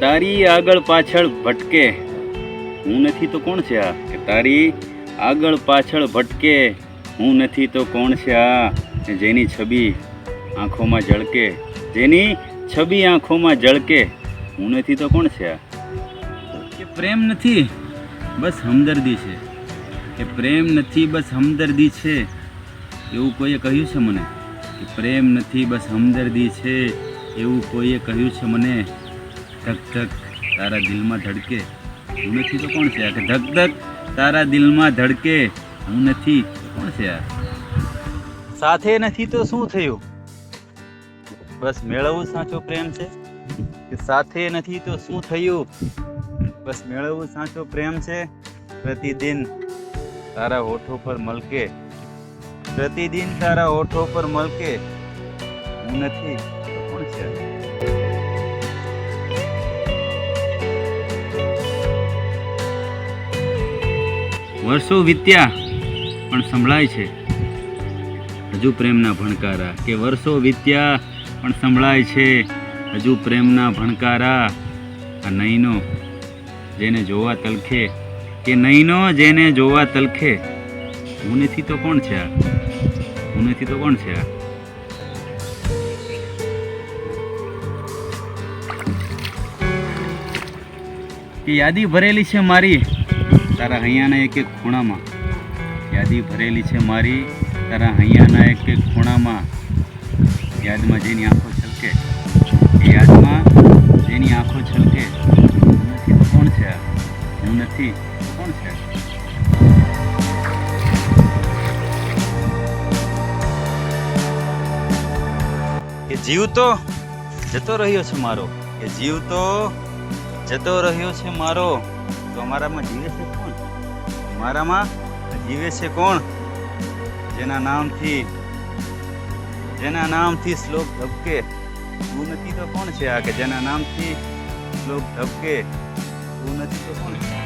તારી આગળ પાછળ ભટકે. હું નથી તો કોણ છે આ? કે તારી આગળ પાછળ ભટકે. હું નથી તો કોણ છે આ? જેની છબી આંખોમાં ઝળકે જેની છબી આંખોમાં ઝળકે હું નથી તો કોણ છે આ? કે પ્રેમ નથી, બસ હમદર્દી છે. કે પ્રેમ નથી, બસ હમદર્દી છે. એવું કોઈએ કહ્યું છે મને? કે પ્રેમ નથી, બસ હમદર્દી છે. એવું કોઈએ કહ્યું છે મને? ધક ધક, તારા દિલમાં ધડકે. હું નથી તો કોણ છે આ? કે ધક ધક, તારા દિલમાં ધડકે. હું નથી કોણ છે આ? સાથે નથી તો શું થયું? બસ મેળવવું સાચો પ્રેમ છે? કે સાથે નથી તો શું થયું? બસ મેળવવું સાચો પ્રેમ છે? પ્રતિદિન તારા હોઠો પર મલકે. પ્રતિદિન તારા હોઠો પર મલકે. હું નથી કોણ છે વર્ષો વીત્યા, પણ સંભળાય છે. હજુ પ્રેમના ભણકારા કે વર્ષો વીત્યા, પણ સંભળાય છે. હજુ પ્રેમના ભણકારા, આ નૈનો જેને જોવા તલખે કે નૈનો જેને જોવા તલખે, હું નથી તો કોણ છે આ? હું નથી તો કોણ છે આ? યાદી ભરેલી છે મારી. તારા હૈયાના એક એક ખૂણામાં. યાદી ભરેલી છે મારી. તારા હૈયાના એક એક ખૂણામાં યાદમાં જેની આંખો છલકે. એ યાદમાં જેની આંખો છલકે. કોણ છે હું નથી કોણ છે? એ જીવ તો જતો રહ્યો છે મારો. કે જીવ તો જતો રહ્યો છે મારો. તો અમારામાં જીવે છે કોણ? મારામાં જીવે છે કોણ? જેના નામથી જેના નામથી શ્લોક ધબકે. તું નથી તો કોણ છે આ કે જેના નામથી શ્લોક ધબકે? તું નથી તો કોણ છે